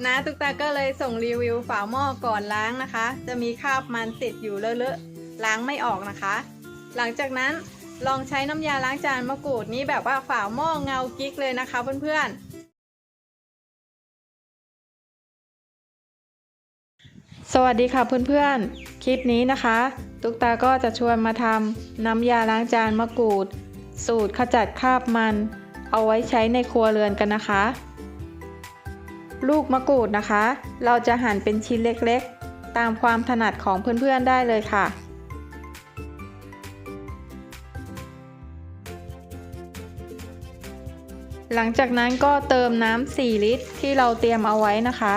นะตุ๊กตาก็เลยส่งรีวิวฝาหม้อก่อนล้างนะคะ จะมีคราบมันติดอยู่เลอะๆล้างไม่ออกนะคะ หลังจากนั้นลองใช้น้ำยาล้างจานมะกรูดนี้แบบว่าฝาหม้อเงากิ๊กเลยนะคะเพื่อนๆ สวัสดีค่ะเพื่อนๆ คลิปนี้นะคะ ตุ๊กตาก็จะชวนมาทำน้ำยาล้างจานมะกรูด สูตรขจัดคราบมัน เอาไว้ใช้ในครัวเรือนกันนะคะ ลูกมะกรูดนะคะ เราจะหั่นเป็นชิ้นเล็กๆ ตามความถนัดของเพื่อนๆได้เลยค่ะ หลังจากนั้นก็เติมน้ำ 4 ลิตรที่เราเตรียมเอาไว้นะคะ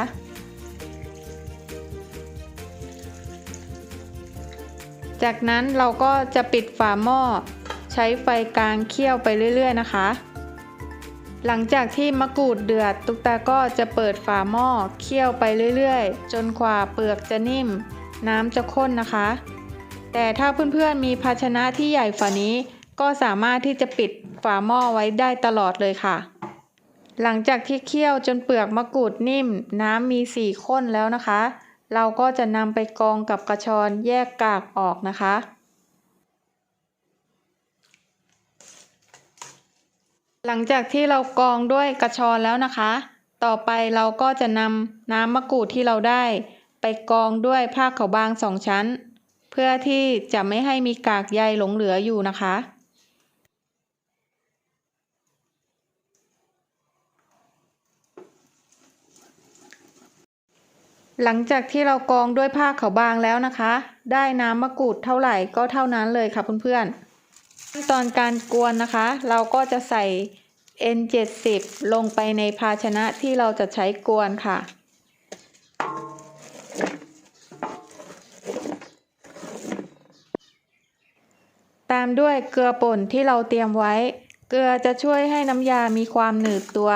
จากนั้นเราก็จะปิดฝาหม้อ ใช้ไฟกลางเคี่ยวไปเรื่อยๆนะคะ หลังจากที่มะกรูดเดือด ตุ๊กตาก็จะเปิดฝาหม้อเคี่ยวไปเรื่อย ๆ จนกว่าเปลือกจะนิ่ม น้ำจะข้นนะคะ แต่ถ้าเพื่อนๆมีภาชนะที่ใหญ่ฝ่านี้ ก็สามารถที่จะปิดฝาหม้อไว้ได้ตลอดเลยค่ะ หลังจากที่เคี่ยวจนเปลือกมะกรูดนิ่ม น้ำมีสีข้นแล้วนะคะ เราก็จะนำไปกรองกับกระชอนแยกกากออกนะคะ หลังจากที่เรากรองด้วยกระชอนแล้วนะคะ ต่อไปเราก็จะนำน้ำมะกรูดที่เราได้ ไปกรองด้วยผ้าขาวบางสองชั้น เพื่อที่จะไม่ให้มีกากใยหลงเหลืออยู่นะคะ หลังจากที่เรากรองด้วยผ้าขาวบางแล้วนะคะ ได้น้ำมะกรูดเท่าไหร่ก็เท่านั้นเลยค่ะเพื่อนๆ ขั้นตอนการกวนนะคะ เราก็จะใส่ N70 ลงไปในภาชนะที่เราจะใช้กวนค่ะ ตามด้วยเกลือป่นที่เราเตรียมไว้ เกลือจะช่วยให้น้ำยามีความหนืดตัว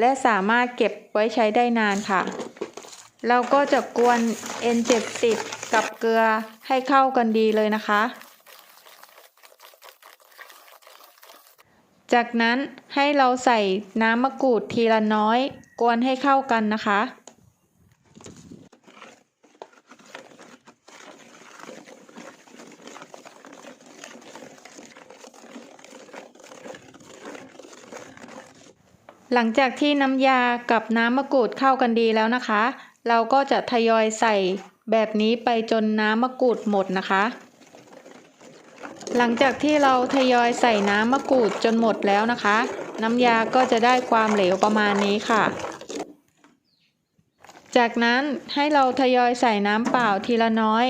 และสามารถเก็บไว้ใช้ได้นานค่ะ เราก็จะกวน N70 กับเกลือให้เข้ากันดีเลยนะคะ จากนั้นให้เราใส่น้ำมะกรูดทีละน้อย กวนให้เข้ากันนะคะ หลังจากที่น้ำยากับน้ำมะกรูดเข้ากันดีแล้วนะคะ เราก็จะทยอยใส่แบบนี้ไปจนน้ำมะกรูดหมดนะคะ หลังจากที่เราทยอยใส่น้ำมะกรูดจนหมดแล้วนะคะ น้ำยาก็จะได้ความเหลวประมาณนี้ค่ะ จากนั้นให้เราทยอยใส่น้ำเปล่าทีละน้อย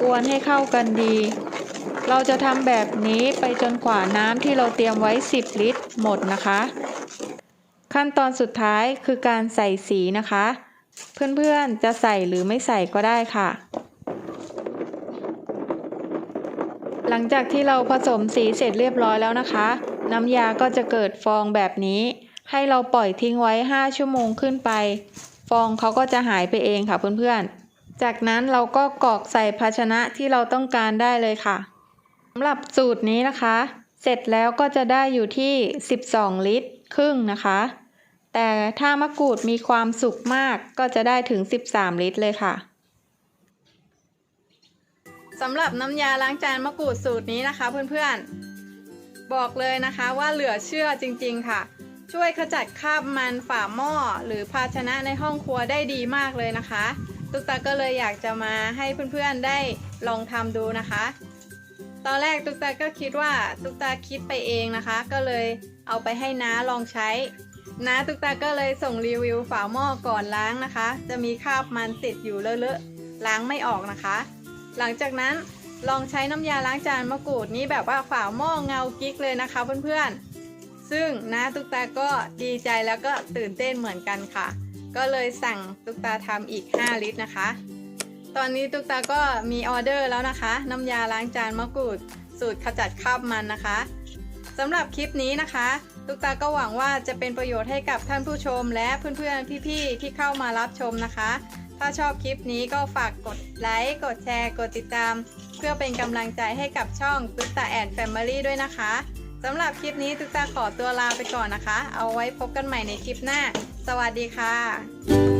กวนให้เข้ากันดี เราจะทำแบบนี้ไปจนกว่าน้ำที่เราเตรียมไว้ 10 ลิตรหมดนะคะ ขั้นตอนสุดท้ายคือการใส่สีนะคะ เพื่อนๆจะใส่หรือไม่ใส่ก็ได้ค่ะ หลังจากที่เราผสมสีเสร็จเรียบร้อยแล้วนะคะ น้ำยาก็จะเกิดฟองแบบนี้ ให้เราปล่อยทิ้งไว้ 5 ชั่วโมงขึ้นไป ฟองเขาก็จะหายไปเองค่ะเพื่อนๆ จากนั้นเราก็กรอกใส่ภาชนะที่เราต้องการได้เลยค่ะสำหรับสูตรนี้นะคะ เสร็จแล้วก็จะได้อยู่ที่ 12 ลิตรครึ่งนะคะ แต่ถ้ามะกรูดมีความสุกมากก็จะได้ถึง 13 ลิตรเลยค่ะ สำหรับน้ำยาล้างจานมะกรูดสูตรนี้นะคะเพื่อนๆ บอกเลยนะคะว่าเหลือเชื่อจริงๆค่ะ ช่วยขจัดคราบมันฝาหม้อหรือภาชนะในห้องครัวได้ดีมากเลยนะคะตุ๊กตาก็เลยอยากจะมาให้เพื่อนๆได้ลองทำดูนะคะ ตอนแรกตุ๊กตาก็คิดว่าตุ๊กตาคิดไปเองนะคะ ก็เลยเอาไปให้น้าลองใช้น้าตุ๊กตาก็เลยส่งรีวิวฝาหม้อก่อนล้างนะคะ จะมีคราบมันติดอยู่เลอะๆล้างไม่ออกนะคะ หลังจากนั้นลองใช้น้ำยาล้างจานมะกรูดนี้แบบว่าฝาหม้อเงากิ๊กเลยนะคะเพื่อนๆ ซึ่งน้าตุ๊กตาก็ดีใจแล้วก็ตื่นเต้นเหมือนกันค่ะ ก็เลยสั่งตุ๊กตาทำอีก 5 ลิตรนะคะ ตอนนี้ตุ๊กตาก็มีออเดอร์แล้วนะคะ น้ำยาล้างจานมะกรูด สูตรขจัดคราบมันนะคะสำหรับคลิปนี้นะคะตุ๊กตาก็หวังว่าจะเป็นประโยชน์ให้กับท่านผู้ชมและเพื่อนๆ พี่ๆ ที่เข้ามารับชมนะคะ ถ้าชอบคลิปนี้ก็ฝากกดไลค์ กดแชร์ กดติดตาม เพื่อเป็นกำลังใจให้กับช่องตุ๊กตาแอนแฟมิลี่ด้วยนะคะสำหรับคลิปนี้ตุ๊กตาขอตัวลาไปก่อนนะคะ เอาไว้พบกันใหม่ในคลิปหน้า สวัสดีค่ะ